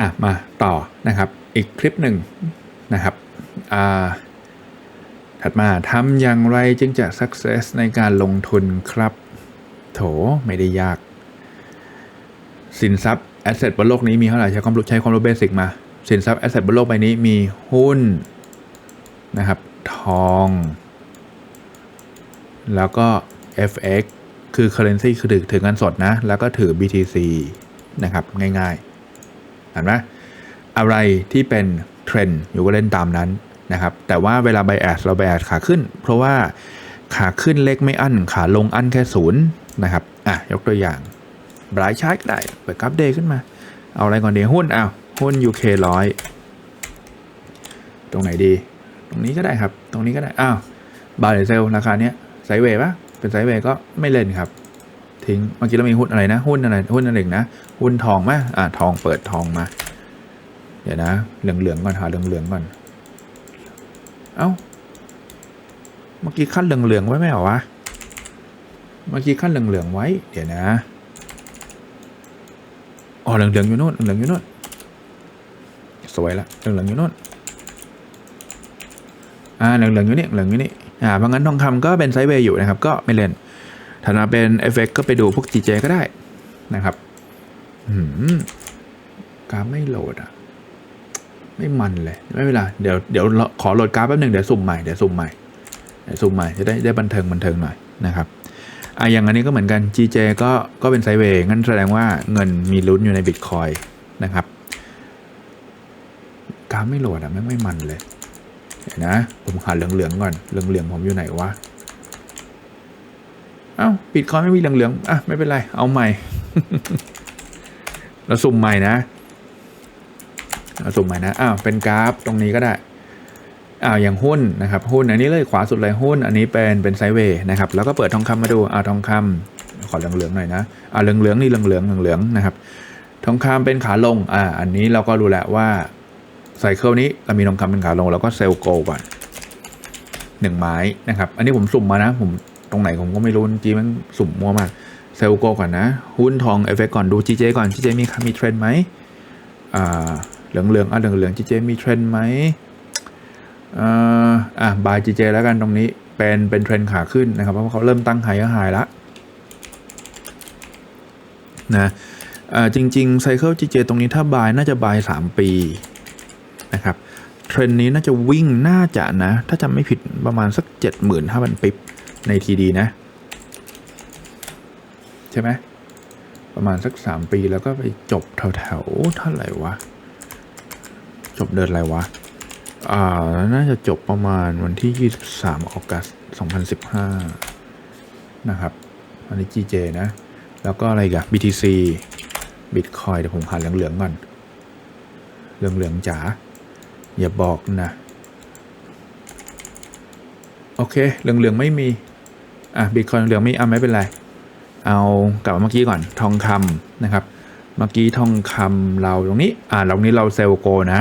อะมาต่อนะครับ อีกคลิปหนึ่งนะครับอ่าถัดมาทำอย่างไรจึงจะ success ในการลงทุนครับ โถไม่ได้ยาก สินทรัพย์ asset บนโลกนี้มีเท่าไหร่ใช้ความรู้ใช้ความรู้เบสิกมา สินทรัพย์ asset บนโลกใบนี้มีหุ้นนะครับ ทอง แล้วก็ FX คือ currency คือถือถือเงินสดนะ แล้วก็ถือ BTC นะครับ ง่ายๆ เห็นไหมอะไรที่เป็นเทรนด์อยู่ก็เล่นตามนั้นนะครับ แต่ว่าเวลา bias เรา bias ขาขึ้น เพราะว่าขาขึ้นเล็กไม่อั้น ขาลงอั้นแค่ศูนย์นะครับ อะ ยกตัวอย่างบรายชาร์ตก็ได้ เปิดกราฟเดย์ขึ้นมา เอาอะไรก่อนดีหุ้นเอาหุ้น UK ร้อยตรงไหนดี ตรงนี้ก็ได้ครับ ตรงนี้ก็ได้ อ้าว บาร์เรเซลราคาเนี้ยไซเวย์ปะเป็นไซเวย์ก็ไม่เล่นครับ ทิ้ง เมื่อกี้เรามีหุ้นอะไรนะ หุ้นอะไร หุ้นอะไรนะ หุ้นทองไหมอ่าทองเปิดทองมา เดี๋ยวนะ เหลืองเหลืองๆก่อน หาเหลืองเหลืองๆก่อน เอ้า เมื่อกี้ขั้นเหลืองเหลืองๆไว้ไหมเหรอวะ เมื่อกี้ขั้นเหลืองเหลืองๆไว้ เดี๋ยวนะ อ๋อ เหลืองเหลืองๆอยู่โน่น เหลืองอยู่โน่น สวยละ เหลืองเหลืองๆอยู่โน่น อ่า เหลืองเหลืองๆอยู่นี่ เหลืองอยู่นี่ อ่า เพราะงั้นทองคำก็เป็นไซด์เวย์อยู่นะครับ ก็ไม่เล่น ถ้ามาเป็นเอฟเฟกก็ไปดูพวก GJ ก็ได้นะครับอืมกราฟไม่โหลดอะ ไม่มันเลย ไม่เป็นไรเดี๋ยวเดี๋ยวขอโหลดกราฟแป๊บหนึ่งเดี๋ยวสุ่มใหม่เดี๋ยวสุ่มใหม่เดี๋ยวสุ่มใหม่จะได้ได้บันเทิงบันเทิงหน่อยนะครับอะอย่างอันนี้ก็เหมือนกัน GJ ก็ก็เป็นไซเวย์งั้นแสดงว่าเงินมีลุ้นอยู่ในบิตคอยนะครับกราฟไม่โหลดอะไม่ไม่มันเลยเนะ ผมหาเหลืองๆก่อนเหลืองๆผมอยู่ไหนวะ เอ้าบิตคอยไม่มีเหลืองๆอะไม่เป็นไร เอาใหม่ เราสุ่มใหม่นะเราสุ่มใหม่นะอ้าวเป็นกราฟตรงนี้ก็ได้อ้าวอย่างหุ้นนะครับหุ้นอันนี้เลยขวาสุดเลยหุ้น อันนี้เป็นเป็นไซเวย์นะครับแล้วก็เปิดทองคำมาดูอ่าทองคำขอเหลืองๆหน่อยนะอ่าเหลืองๆนี่เหลืองๆเหลืองๆนะครับ ทองคำเป็นขาลงอ่าอันนี้เราก็รู้แล้วว่าไซเคิลนี้เรามีทองคำเป็นขาลง แล้วก็เซลโกลก่อนหนึ่งไม้นะครับ อันนี้ผมสุ่มมานะ ผม ตรงไหนผมก็ไม่รู้จริงมันสุ่มมั่วมากเซลโกก่อนนะ หุ้นทองเอฟเฟกก่อนดู GJ ก่อน GJ มีมีเทรนไหมอ่าเหลืองเหลืองอะเหลืองเหลือง GJ มีเทรนไหมอ่าอะบาย GJ แล้วกันตรงนี้เป็นเป็นเทรนขาขึ้นนะครับเพราะว่าเขาเริ่มตั้งไฮก็ไฮละนะอ่าจริงๆไซเคิล GJ ตรงนี้ถ้าบายน่าจะบายสามปีนะครับเทรนนี้น่าจะวิ่งน่าจะนะ ถ้าจำไม่ผิดประมาณสัก 75,000ปิบ ในทีดีนะ ใช่ไหมประมาณสัก 3 ปีแล้วก็ไปจบแถวๆเท่าไหร่วะ จบเดือนอะไรวะ อ่า น่าจะจบประมาณวันที่ 23ออกัส2015 นะครับ อันนี้ GJ นะ แล้วก็อะไรกัน BTC Bitcoin เดี๋ยวผมหาเหลืองๆก่อน เหลืองๆจ๋า อย่าบอกนะ โอเค เหลืองๆไม่มี อะบิตคอยเหลืองไม่เอะไม่เป็นไร เอากลับมาเมื่อกี้ก่อนทองคำนะครับ เมื่อกี้ทองคำเราตรงนี้อ่าตรงนี้เราเซลล์โกนะ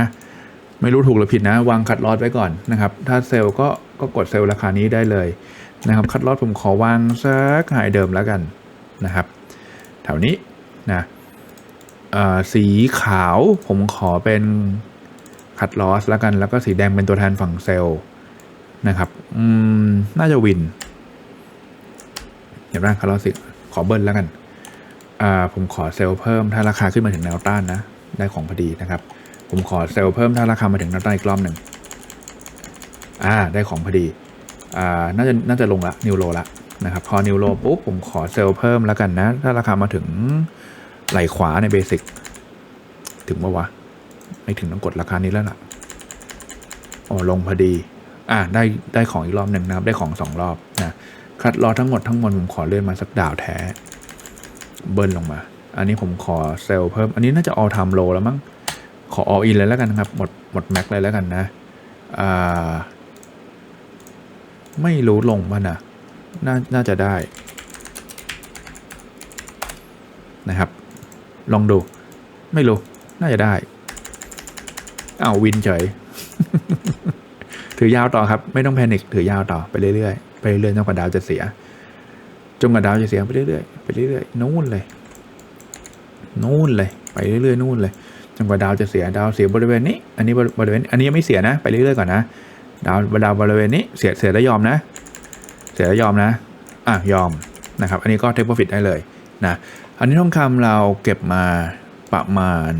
ไม่รู้ถูกหรือผิดนะ วางคัดลอตไว้ก่อนนะครับ ถ้าเซลล์ก็ก็กดเซลล์ราคานี้ได้เลยนะครับ คัดลอตผมขอวางสักหายเดิมแล้วกันนะครับแถวนี้นะอ่าสีขาวผมขอเป็นคัดลอสแล้วกัน แล้วก็สีแดงเป็นตัวแทนฝั่งเซลล์นะครับ อืม น่าจะวิน เดี๋ยวนะคัดลอสสิขอเบิ้ลแล้วกันอ่าผมขอเซลล์เพิ่มถ้าราคาขึ้นมาถึงแนวต้านนะ ได้ของพอดีนะครับ ผมขอเซลล์เพิ่มถ้าราคามาถึงแนวต้านอีกรอบหนึ่งอ่าได้ของพอดีอ่าน่าจะน่าจะลงละนิวโรละนะครับพอนิวโรปุ๊บผมขอเซลล์เพิ่มแล้วกันนะ ถ้าราคามาถึงไหลขวาในเบสิกถึงปะวะไม่ถึงต้องกดราคานี้แล้วล่ะอ๋อลงพอดี อะได้ได้ของอีกรอบหนึ่งนะครับ ได้ของสองรอบนะ คัดรอทั้งหมดทั้งมวลผมขอเลื่อนมาสักดาวแท้ เบิ้ลลงมา อันนี้ผมขอเซลล์เพิ่ม อันนี้น่าจะ all time low แล้วมั้ง ขอ all in เลยแล้วกันครับ หมดหมดแม็กเลยแล้วกันนะอ่าไม่รู้ลงป่ะนะน่าน่าจะได้นะครับ ลองดู ไม่รู้ น่าจะได้อ้าววินเฉย ถือยาวต่อครับ ไม่ต้องแพนิคถือยาวต่อไปเรื่อยๆ ไปเรื่อยๆจนกว่าดาวจะเสียจนกว่าดาวจะเสียไปเรื่อยๆไปเรื่อยๆนู่นเลยนู่นเลยไปเรื่อยๆนู่นเลยจนกว่าดาวจะเสียดาวเสียบริเวณนี้ อันนี้บริเวณอันนี้ยังไม่เสียนะ ไปเรื่อยๆก่อนนะดาวดาวบริเวณนี้เสียเสียแล้วยอมนะ เสียแล้วยอมนะอะยอมนะครับอันนี้ก็เทคโปรฟิตได้เลยนะอันนี้ทองคำเราเก็บมาประมาณ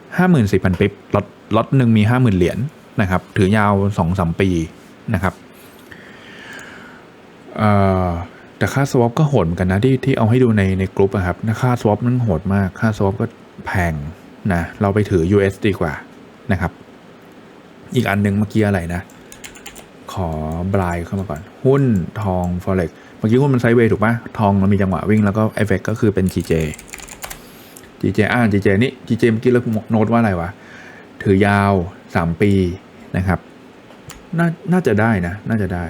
54,000ปิ๊บล็อตล็อตหนึ่งมี 50,000 เหรียญนะครับถือยาว 2-3 ปีนะครับ แต่ค่าสวอปก็โหดเหมือนกันนะที่ที่เอาให้ดูในในกลุ่มอะครับนะค่าสวอปมันโหดมาก ค่าสวอปก็แพงนะเราไปถือ US ดีกว่านะครับ อีกอันหนึ่งเมื่อกี้อะไรนะ ขอบลายเข้ามาก่อน หุ้นทอง forex เมื่อกี้หุ้นมันไซด์เวย์ถูกปะทองมันมีจังหวะวิ่งแล้วก็เอฟเฟกก็คือเป็น GJ GJ อ่า GJ นี่ GJ เมื่อกี้เราโน้ตว่าอะไรวะ ถือยาว 3 ปีนะครับ น่าน่าจะได้นะ น่าจะได้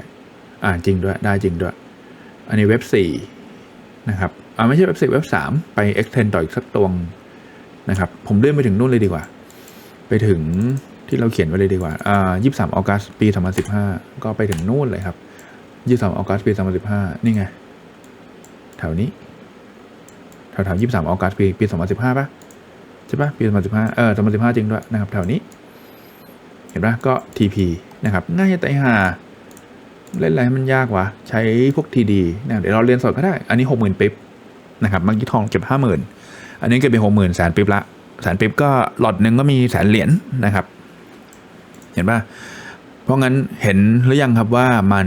อ่าจริงด้วย ได้จริงด้วย อันนี้เว็บ4นะครับอ่าไม่ใช่เว็บ4เว็บ3 ไป extend ต่ออีกสักตวงนะครับ ผมเลื่อนไปถึงนู่นเลยดีกว่า ไปถึงที่เราเขียนไว้เลยดีกว่าอ่า23ออกัสปี2015ก็ไปถึงนู่นเลยครับ23ออกัสปี2015นี่ไง แถวนี้ แถวแถว23ออกัสปีปี2015ป่ะใช่ปะปี2015เออ2015จริงด้วยนะครับ แถวนี้ เห็นปะก็ TP นะครับ ง่ายจะตายห่า เล่นอะไรมันยากวะใช้พวก TD นะเดี๋ยวเราเรียนสดก็ได้ อันนี้60,000ปิ๊บนะครับเมื่อกี้ทองเก็บ50,000อันนี้เก็บไป60,000แสนปิ๊บละแสนปิ๊บก็หลอดหนึ่งก็มีแสนเหรียญนะครับ เห็นปะเพราะงั้นเห็นหรือยังครับว่ามัน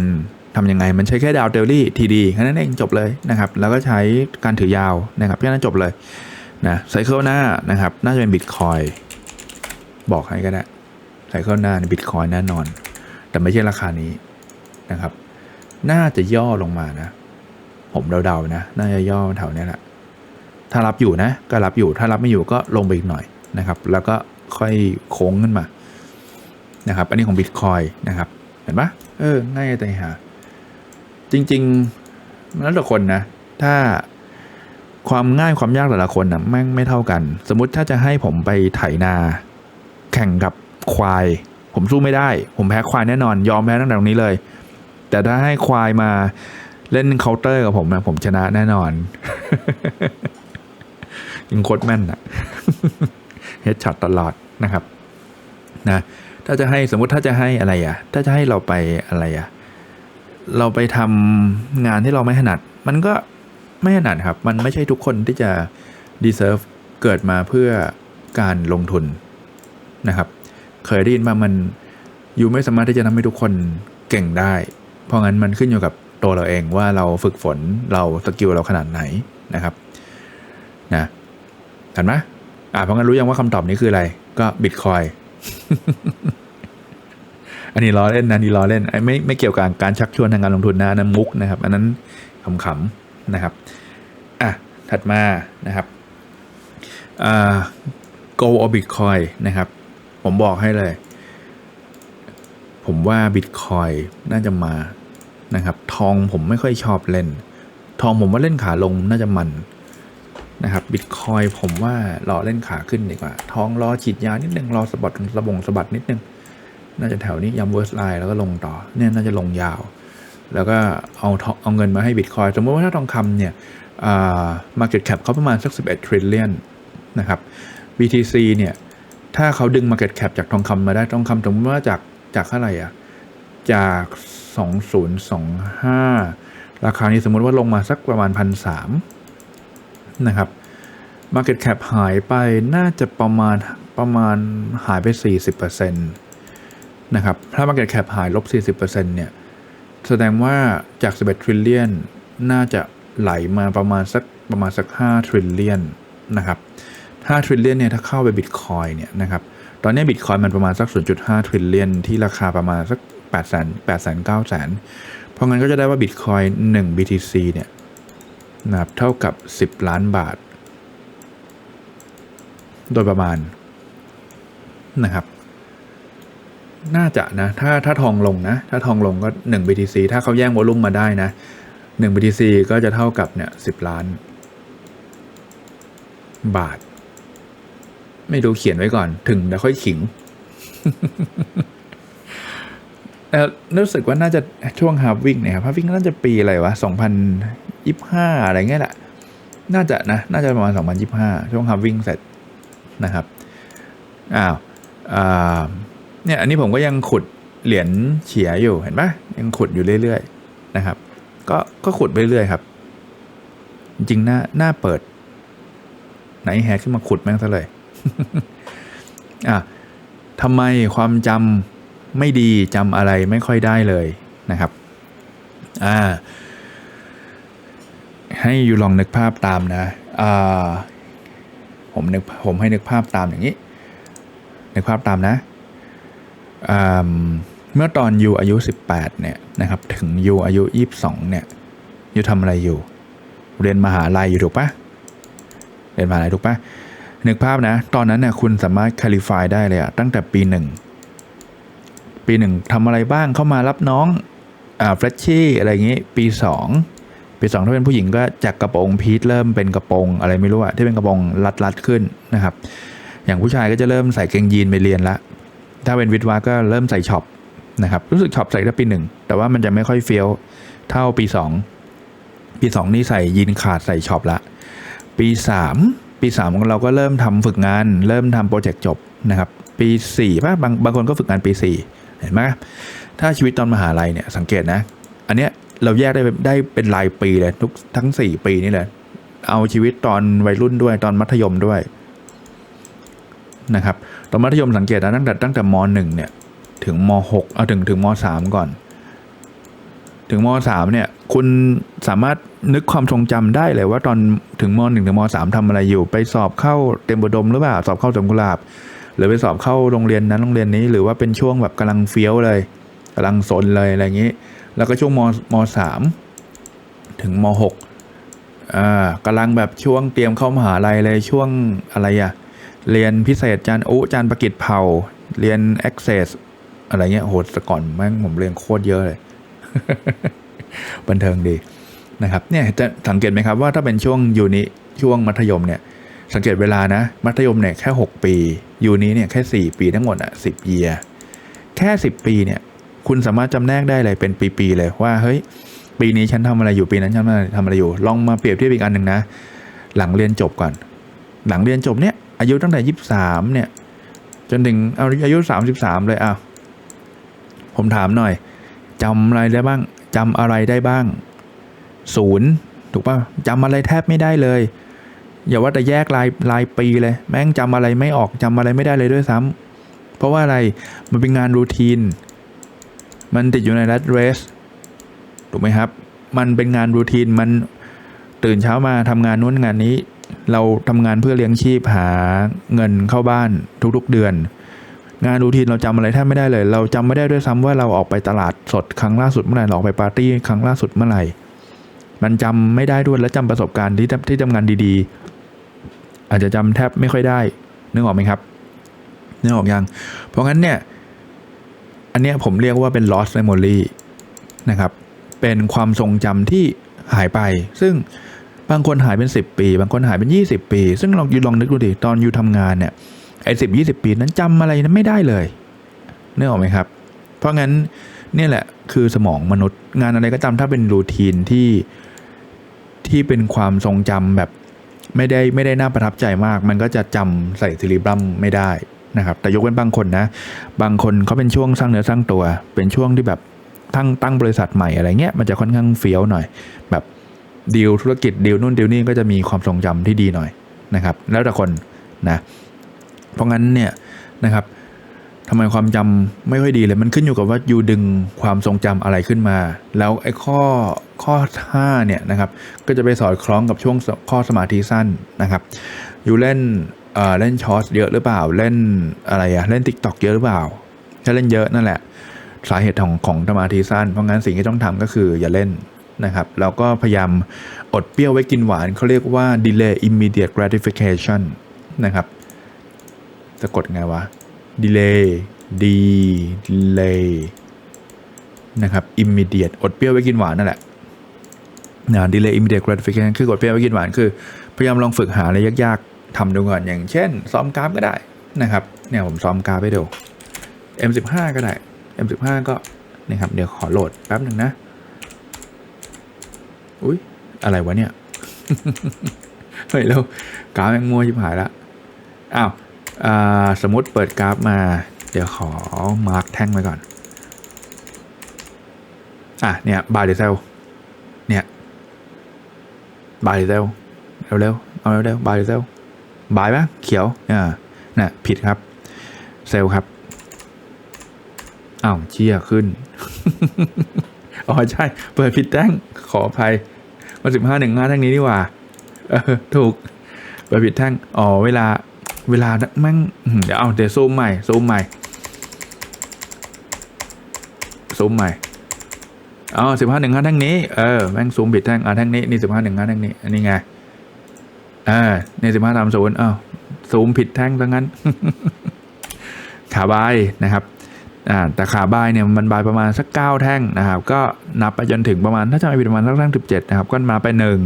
ทำยังไงมันใช้แค่ดาวเทลลี่ทีดีแค่นั้นเองจบเลยนะครับ แล้วก็ใช้การถือยาวนะครับแค่นั้นจบเลยนะไซเคิลหน้านะครับ น่าจะเป็นบิตคอยบอกให้ก็ได้ไซเคิลหน้าบิตคอยแน่นอน แต่ไม่ใช่ราคานี้ นะครับ น่าจะย่อลงมานะ ผมเดาๆนะ น่าจะย่อแถวเนี้ยแหละ ถ้ารับอยู่นะ ก็รับอยู่ ถ้ารับไม่อยู่ก็ลงไปอีกหน่อยนะครับ แล้วก็ค่อยโค้งขึ้นมา นะครับ อันนี้ของบิตคอยนะครับ เห็นปะเออ ง่ายแต่หา จริงๆมันแล้วแต่คนนะ ถ้าความง่ายความยากแต่ละคนนะแม่งไม่เท่ากัน สมมติถ้าจะให้ผมไปไถนา แข่งกับควาย ผมสู้ไม่ได้ ผมแพ้ควายแน่นอน ยอมแพ้ตั้งแต่ตรงนี้เลย แต่ถ้าให้ควายมาเล่นเคาน์เตอร์กับผมนะผมชนะแน่นอนยิงโคตรแม่นอะเฮดช็อตตลอดนะครับ นะ ถ้าจะให้สมมุติถ้าจะให้อะไรอะถ้าจะให้เราไปอะไรอะเราไปทำงานที่เราไม่ถนัด มันก็ไม่ถนัดครับ มันไม่ใช่ทุกคนที่จะ deserve เกิดมาเพื่อการลงทุนนะครับ เคยได้ยินมามันอยู่ไม่สามารถที่จะทำให้ทุกคนเก่งได้ เพราะงั้นมันขึ้นอยู่กับตัวเราเองว่าเราฝึกฝนเราสกิลเราขนาดไหนนะครับนะเห็นไหมอ่าเพราะงั้นรู้ยังว่าคำตอบนี้คืออะไร ก็บิตคอยอันนี้ล้อเล่นนะนี่ล้อเล่นไม่ไม่เกี่ยวกับการชักชวนทางการลงทุนนะนนั้นมุกนะครับ อันนั้นขำๆนะครับอะถัดมานะครับอ่า go or bitcoin นะครับ ผมบอกให้เลย ผมว่า bitcoin น่าจะมา นะครับ ทองผมไม่ค่อยชอบเล่น ทองผมว่าเล่นขาลงน่าจะมันนะครับบิตคอยผมว่ารอเล่นขาขึ้นดีกว่า ทองรอฉีดยานิดนึงรอสะบัดสะบงสะบัดนิดนึง น่าจะแถวนี้ยำเวอร์สไลน์แล้วก็ลงต่อเนี่ยน่าจะลงยาว แล้วก็เอาทองเอาเงินมาให้บิตคอยสมมติว่าถ้าทองคำเนี่ยอ่า market cap เขาประมาณสัก 11 trillion นะครับ BTC เนี่ยถ้าเขาดึง market cap จากทองคำมาได้ทองคำสมมติว่าจากจากเท่าไหร่อะจาก 2025 ราคานี้สมมติว่าลงมาสักประมาณพันสามนะครับ Market Cap หายไปน่าจะประมาณประมาณหายไป 40%นะครับ ถ้า Market Cap หายลบ 40%เนี่ย แสดงว่าจาก 11 trillion น่าจะไหลมาประมาณสักประมาณสัก 5 trillion นะครับ 5 trillion เนี่ยถ้าเข้าไป Bitcoin เนี่ยนะครับ ตอนนี้ Bitcoin มันประมาณสัก 0.5 trillion ที่ราคาประมาณสัก 8 0 0 0 0 8 9 0 0 0 เพราะงั้นก็จะได้ว่า Bitcoin 1 BTC เนี่ยนะครับเท่ากับ 10 ล้านบาท โดยประมาณนะครับ น่าจะนะ ถ้าถ้าทองลงนะ ถ้าทองลงก็ 1 BTC ถ้าเขาแย่งวอลุ่มมาได้นะ 1 BTC ก็จะเท่ากับเนี่ย10 ล้าน บาท ไม่ดูเขียนไว้ก่อน ถึงเดี๋ยวค่อยขิง รู้สึกว่าน่าจะช่วงฮาร์วิ่งเนี่ยครับฮาร์วิ่งน่าจะปีอะไรวะ 2025 อะไรเงี้ยแหละ น่าจะนะ น่าจะประมาณ 2025 ช่วงฮาร์วิ่งเสร็จนะครับ อ้าวเนี่ย อันนี้ผมก็ยังขุดเหรียญเฉียอยู่ เห็นปะยังขุดอยู่เรื่อยๆนะครับ ก็ ก็ขุดไปเรื่อยครับ จริงหน้า หน้าเปิด ไหนแฮกขึ้นมาขุดแม่งซะเลย อะทำไมความจำ ไม่ดีจำอะไรไม่ค่อยได้เลยนะครับอ่าให้อยู่ลองนึกภาพตามนะอ่าผมนึกผมให้นึกภาพตามอย่างนี้ นึกภาพตามนะอ่าเมื่อตอนยูอายุ 18เนี่ยนะครับถึงยูอายุ 22เนี่ยยูทำอะไรอยู่ เรียนมหาลัยอยู่ถูกปะเรียนมหาลัยถูกปะนึกภาพนะ ตอนนั้นเนี่ยคุณสามารถคลิฟายได้เลยอะตั้งแต่ปีหนึ่ง ปีหนึ่งทำอะไรบ้างเข้ามารับน้องอ่าเฟรชชี่อะไรอย่างงี้ ปีสองปีสองถ้าเป็นผู้หญิงก็จากกระโปรงพีทเริ่มเป็นกระโปรงอะไรไม่รู้อะที่เป็นกระโปรงรัดรัดขึ้นนะครับ อย่างผู้ชายก็จะเริ่มใส่เกงยีนไปเรียนละถ้าเป็นวิทย์วะก็เริ่มใส่ช็อปนะครับรู้สึกช็อปใส่ได้ปีหนึ่งแต่ว่ามันจะไม่ค่อยเฟี้ยวเท่าปีสองปีสองนี่ใส่ยีนขาดใส่ช็อปละ ปีสามปีสามของเราก็เริ่มทำฝึกงาน เริ่มทำโปรเจกต์จบนะครับ ปีสี่ป่ะบางบางคนก็ฝึกงานปีสี่ เห็นไหมถ้าชีวิตตอนมหาลัยเนี่ยสังเกตนะ อันเนี้ยเราแยกได้ได้เป็นรายปีเลยทุกทั้งสี่ปีนี่เลยเอาชีวิตตอนวัยรุ่นด้วยตอนมัธยมด้วยนะครับตอนมัธยมสังเกตนะตั้งแต่ตั้งแต่มหนึ่งเนี่ยถึงมหกเอาถึงถึงมสามก่อน ถึงมสามเนี่ยคุณสามารถนึกความทรงจำได้เลยว่าตอนถึงมหนึ่งถึงมสามทำอะไรอยู่ ไปสอบเข้าเต็มบดมหรือเปล่าสอบเข้าสวนกุหลาบ หรือไปสอบเข้าโรงเรียนนั้นโรงเรียนนี้ หรือว่าเป็นช่วงแบบกำลังเฟี้ยวเลยกำลังสนเลยอะไรอย่างนี้ แล้วก็ช่วงมมสามถึงมหกอ่ากำลังแบบช่วงเตรียมเข้ามหาลัยเลยช่วงอะไรอะเรียนพิเศษจานอุจานประกิจเผาเรียน Access อะไรเงี้ยโหแต่ก่อนแม่งผมเรียนโคตรเยอะเลย บันเทิงดีนะครับเนี่ยจะสังเกตไหมครับว่าถ้าเป็นช่วงอยู่นิช่วงมัธยมเนี่ย สังเกตเวลานะ มัธยมเนี่ยแค่ 6 ปี อยู่นี้เนี่ยแค่ 4 ปีทั้งหมดอะสิบเยียแค่ 10 ปีเนี่ย คุณสามารถจำแนกได้เลยเป็นปีๆเลยว่าเฮ้ยปีนี้ฉันทำอะไรอยู่ปีนั้นฉันทำอะไรอยู่ ลองมาเปรียบเทียบอีกอันหนึ่งนะ หลังเรียนจบก่อน หลังเรียนจบเนี่ย อายุตั้งแต่ยี่สามเนี่ย จนถึงเอาอายุสามสิบสามเลยอะผมถามหน่อยจำอะไรได้บ้างจำอะไรได้บ้างศูนย์ถูกป่ะจำอะไรแทบไม่ได้เลย อย่าว่าแต่แยกรายรายปีเลย แม่งจำอะไรไม่ออกจำอะไรไม่ได้เลยด้วยซ้ำเพราะว่าอะไรมันเป็นงานรูทีน มันติดอยู่ในรัดเรสถูกไหมครับ มันเป็นงานรูทีนมันตื่นเช้ามาทำงานนู้นงานนี้ เราทำงานเพื่อเลี้ยงชีพหาเงินเข้าบ้านทุกๆเดือน งานรูทีนเราจำอะไรแทบไม่ได้เลย เราจำไม่ได้ด้วยซ้ำว่าเราออกไปตลาดสดครั้งล่าสุดเมื่อไหร่ออกไปปาร์ตี้ครั้งล่าสุดเมื่อไหร่มันจำไม่ได้ด้วยและจำประสบการณ์ที่ที่ทำงานดี อาจจะจำแทบไม่ค่อยได้นึกออกไหมครับนึกออกยัง เพราะงั้นเนี่ย อันเนี้ยผมเรียกว่าเป็น lost memory นะครับ เป็นความทรงจำที่หายไป ซึ่งบางคนหายเป็น 10 ปี บางคนหายเป็น 20 ปี ซึ่งลองอยู่ลองนึกดูดิ ตอนอยู่ทำงานเนี่ย ไอ้สิบยี่สิบปีนั้นจำอะไรนั้นไม่ได้เลยนึกออกไหมครับ เพราะงั้นเนี่ยแหละคือสมองมนุษย์ งานอะไรก็ตามถ้าเป็นรูทีนที่ที่เป็นความทรงจำแบบ ไม่ได้ไม่ได้น่าประทับใจมาก มันก็จะจำใส่ซิลิบัมไม่ได้นะครับ แต่ยกเว้นบางคนนะ บางคนเขาเป็นช่วงสร้างเนื้อสร้างตัว เป็นช่วงที่แบบตั้งตั้งบริษัทใหม่อะไรเงี้ย มันจะค่อนข้างเฟี้ยวหน่อย แบบดีลธุรกิจดีลนู่นดีลนี่ก็จะมีความทรงจำที่ดีหน่อยนะครับ แล้วแต่คนนะ เพราะงั้นเนี่ยนะครับ ทำไมความจำไม่ค่อยดีเลย มันขึ้นอยู่กับว่ายูดึงความทรงจำอะไรขึ้นมา แล้วไอ้ข้อข้อ5เนี่ยนะครับ ก็จะไปสอดคล้องกับช่วงข้อสมาธิสั้นนะครับยูเล่นเอ่อเล่นช็อตเยอะหรือเปล่า เล่นอะไรอะเล่นติ๊กต็อกเยอะหรือเปล่า ถ้าเล่นเยอะนั่นแหละ สาเหตุของของสมาธิสั้น เพราะงั้นสิ่งที่ต้องทำก็คืออย่าเล่นนะครับแล้วก็พยายามอดเปรี้ยวไว้กินหวานเขาเรียกว่า delay immediate gratification นะครับสะกดไงวะ delay delay นะครับ immediate อดเปรี้ยวไว้กินหวานนั่นแหละนะ delay immediate gratification คือกดเปรี้ยวไว้กินหวานคือ พยายามลองฝึกหาอะไรยากๆทำดูก่อนอย่างเช่น ซ้อมกราฟก็ได้นะครับเนี่ยผมซ้อมกราฟให้ดู M15 ก็ได้ M15 ก็นะครับเดี๋ยวขอโหลดแป๊บหนึ่งนะ อุ้ยอะไรวะเนี่ยเฮ้ยแล้วกราฟแมงมัวชิบหายละอ้าว สมมติเปิดกราฟมา เดี๋ยวขอมาร์กแท่งไว้ก่อน อะ เนี่ย บายเดเซลเนี่ย บายเดเซลเร็วๆ เอาเร็วๆ บายเดเซลบายปะเขียว อ่าน่ะผิดครับ เซลครับอ้าวเชี่ยขึ้น อ๋อ ใช่ เปิดผิดแท่ง ขออภัยมาสิบห้าหนึ่งห้าแท่งนี้นี่หว่า เออ ถูก เปิดผิดแท่ง อ๋อ เวลา เวลาแม่งเดี๋ยวเอาเดี๋ยวซูมใหม่ซูมใหม่ซูมใหม่อ๋อสิบห้าหนึ่งห้าแท่งนี้เออแม่งซูมผิดแท่งอ่าแท่งนี้นี่สิบห้าหนึ่งห้าแท่งนี้อันนี้ไงเออนี่สิบห้าสามศูนย์อ้าวซูมผิดแท่งซะงั้น ขาบายนะครับอ่าแต่ขาบายเนี่ยมันบายประมาณสักเก้าแท่งนะครับ ก็นับไปจนถึงประมาณถ้าจะไม่ผิดประมาณสักแท่งสิบเจ็ดนะครับก็มาไปหนึ่ง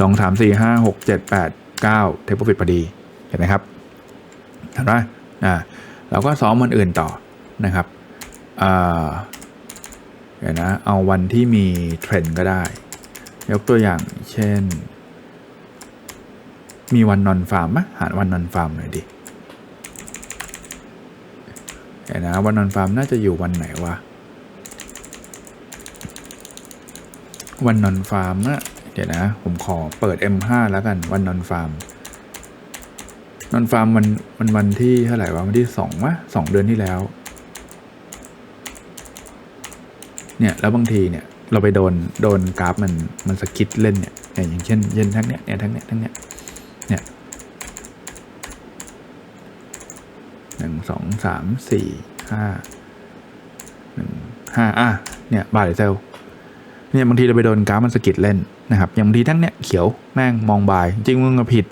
สองสามสี่ห้าหกเจ็ดแปดเก้าเทปโปรฟิตพอดีเห็นไหมครับ เห็นไหมอ่าเราก็ซ้อมวันอื่นต่อนะครับอ่าเดี๋ยวนะเอาวันที่มีเทรนด์ก็ได้ ยกตัวอย่างเช่น มีวันนอนฟาร์มไหมหาวันนอนฟาร์มหน่อยดิเดี๋ยวนะวันนอนฟาร์มน่าจะอยู่วันไหนวะวันนอนฟาร์มอะเดี๋ยวนะ ผมขอเปิด M5 แล้วกันวันนอนฟาร์ม นอนฟาร์มมันมันวันที่เท่าไหร่วะวันที่สองวะสองเดือนที่แล้ว เนี่ยแล้วบางทีเนี่ยเราไปโดนโดนกราฟมันมันสกิดเล่นเนี่ยอย่างเช่นเย็นทั้งเนี้ยเนี่ยทั้งเนี้ยทั้งเนี้ยเนี่ยหนึ่งสองสามสี่ห้าหนึ่งห้าอะเนี่ยบาร์เซลเนี่ยบางทีเราไปโดนกราฟมันสะกิดเล่นนะครับอย่างบางทีทั้งเนี้ยเขียวแม่งมองบาย จริงมึงก็ผิด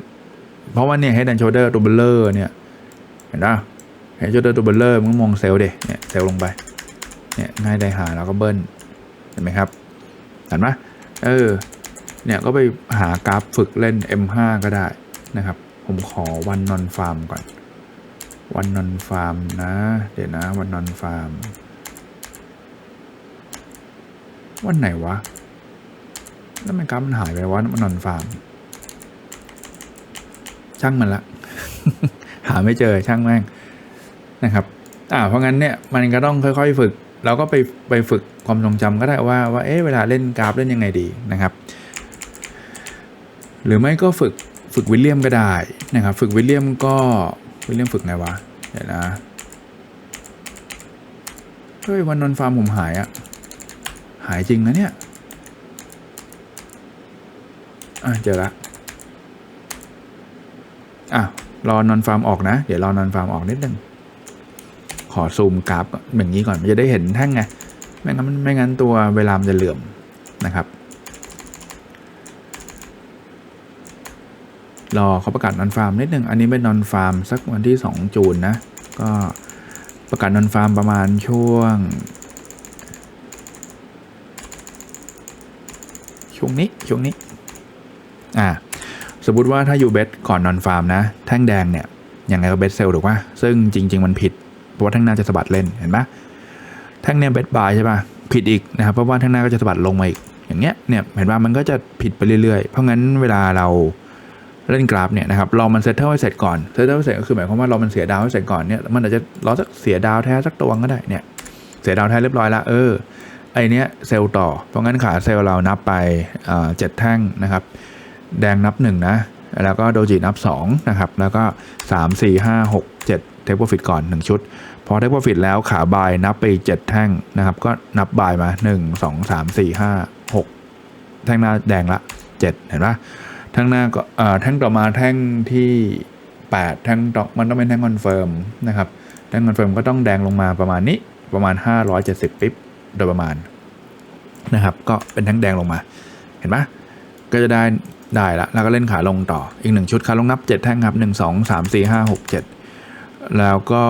เพราะว่าเนี่ย head and shoulder ตัวเบลเลอร์เนี่ย เห็นปะ head and shoulder ตัวเบลเลอร์มึงมองเซลล์เดเนี่ยเซลล์ลงไป เนี่ยง่ายได้หาแล้วก็เบิ้ล เห็นไหมครับ เห็นไหมเออ เนี่ยก็ไปหากราฟฝึกเล่น M5 ก็ได้นะครับ ผมขอวันนอนฟาร์มก่อน วันนอนฟาร์มนะ เดี๋ยวนะ วันนอนฟาร์ม วันไหนวะ แล้วมันกราฟมันหายไปวะมันนอนฟาร์ม ช่างมันละ หาไม่เจอช่างแม่งนะครับ อ่าเพราะงั้นเนี่ยมันก็ต้องค่อยๆฝึก เราก็ไปไปฝึกความทรงจำก็ได้ว่าว่าเอ๊ะเวลาเล่นกราฟเล่นยังไงดีนะครับ หรือไม่ก็ฝึกฝึกวิลเลียมก็ได้นะครับ ฝึกวิลเลียมก็วิลเลียมฝึกไงวะเดี๋ยวนะเฮ้ยวันนอนฟาร์มผมหายอะหายจริงนะเนี่ยอะเจอละ อะ รอนอนฟาร์มออกนะ เดี๋ยวรอนอนฟาร์มออกนิดนึง ขอซูมกราฟอย่างนี้ก่อนมันจะได้เห็นแท่งไง ไม่งั้นไม่งั้นตัวเวลามันจะเหลื่อมนะครับ รอเขาประกาศนอนฟาร์มนิดนึง อันนี้เป็นนอนฟาร์มสักวันที่ 2 จูนนะ ก็ประกาศนอนฟาร์มประมาณช่วง ช่วงนี้ช่วงนี้ อ่า สมมติว่าถ้าอยู่เบสก่อนนอนฟาร์มนะ แท่งแดงเนี่ยยังไงก็เบสเซลถูกป่ะซึ่งจริง ๆ มันผิด เพราะว่าแท่งหน้าจะสะบัดเล่นเห็นปะแท่งเนี่ยเบสบายใช่ป่ะผิดอีกนะครับเพราะว่าแท่งหน้าก็จะสะบัดลงมาอีกอย่างเงี้ยเนี่ยเห็นป่ะมันก็จะผิดไปเรื่อยๆ เพราะงั้นเวลาเราเล่นกราฟเนี่ยนะครับรอมันเซตเทิลให้เสร็จก่อนเซตเทิลให้เสร็จก็คือหมายความว่ารอมันเสียดาวให้เสร็จก่อนเนี่ยมันอาจจะรอสักเสียดาวแท้สักตัวก็ได้เนี่ยเสียดาวแท้เรียบร้อยละเออไอเนี้ยเซลล์ต่อเพราะงั้นขาเซลล์เรานับไปเจ็ดแท่งนะครับ แดงนับหนึ่งนะแล้วก็โดจินับสองนะครับแล้วก็สามสี่ห้าหกเจ็ดเทคโปรฟิตก่อนหนึ่งชุด พอเทคโปรฟิตแล้วขาบายนับไปอีกเจ็ดแท่งนะครับก็นับบายมาหนึ่งสองสามสี่ห้าหกแท่งหน้าแดงละเจ็ดเห็นปะแท่งหน้าก็เอ่อแท่งต่อมาแท่งที่แปดแท่งต่อมันต้องเป็นแท่งคอนเฟิร์มนะครับแท่งคอนเฟิร์มก็ต้องแดงลงมาประมาณนี้ประมาณห้าร้อยเจ็ดสิบปิ๊บโดยประมาณนะครับก็เป็นแท่งแดงลงมาเห็นปะก็จะได้ ได้ละแล้วก็เล่นขาลงต่ออีกหนึ่งชุดขาลงนับเจ็ดแท่งครับหนึ่งสองสามสี่ห้าหกเจ็ดแล้วก็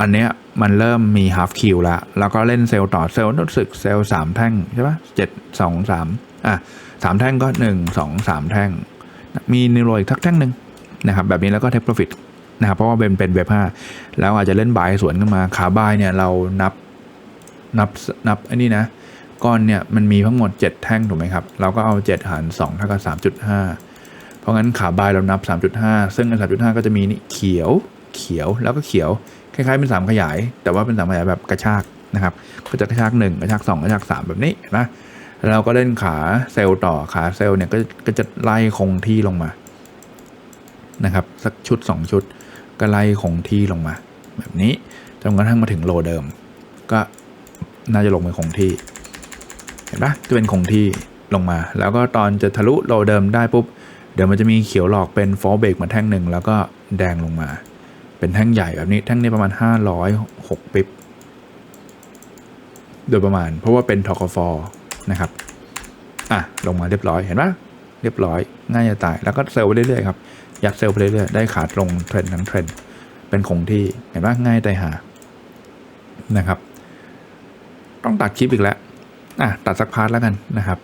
อันเนี้ยมันเริ่มมี half kill แล้วแล้วก็เล่นเซลล์ต่อเซลล์รู้สึกเซลล์สามแท่งใช่ปะเจ็ดสองสามอะสามแท่งก็หนึ่งสองสามแท่ง มีนิโรอีกทักแท่งหนึ่งนะครับแบบนี้แล้วก็เทคโปรฟิตนะครับเพราะว่าเป็นเป็นเว็บห้าแล้วอาจจะเล่นบายสวนขึ้นมาขาบายเนี่ยเรานับนับนับอันนี้นะ ก้อนเนี่ยมันมีทั้งหมด 7 แท่งถูกไหมครับ เราก็เอา 7 หาร2เท่ากับ3.5 เพราะงั้นขาบายเรานับ 3.5 ซึ่ง3.5 ก็จะมีนี่เขียวเขียวแล้วก็เขียว คล้ายๆเป็นสามขยาย แต่ว่าเป็นสามขยายแบบกระชากนะครับ ก็จะกระชากหนึ่งกระชากสองกระชากสามแบบนี้นะแล้วเราก็เล่นขาเซลล์ต่อขาเซลล์เนี่ยก็จะไล่คงที่ลงมานะครับสักชุดสองชุดก็ไล่คงที่ลงมา แบบนี้จนกระทั่งมาถึงโลเดิม ก็น่าจะลงไปคงที่ เห็นปะจะเป็นคงที่ลงมา แล้วก็ตอนจะทะลุโลเดิมได้ปุ๊บ เดี๋ยวมันจะมีเขียวหลอกเป็นฟอลเบรกมาแท่งหนึ่งแล้วก็แดงลงมา เป็นแท่งใหญ่แบบนี้แท่งนี้ประมาณ 506ปิ๊บโดยประมาณ เพราะว่าเป็นทอกฟนะครับอะลงมาเรียบร้อยเห็นปะเรียบร้อย ง่ายจะตาย แล้วก็เซลล์ไปเรื่อยๆครับยัดเซลล์ไปเรื่อยๆได้ขาดลงเทรนทั้งเทรนเป็นคงที่เห็นปะง่ายตายหานะครับ ต้องตัดคลิปอีกแล้ว อะตัดสักพาร์ทแล้วกันนะครับ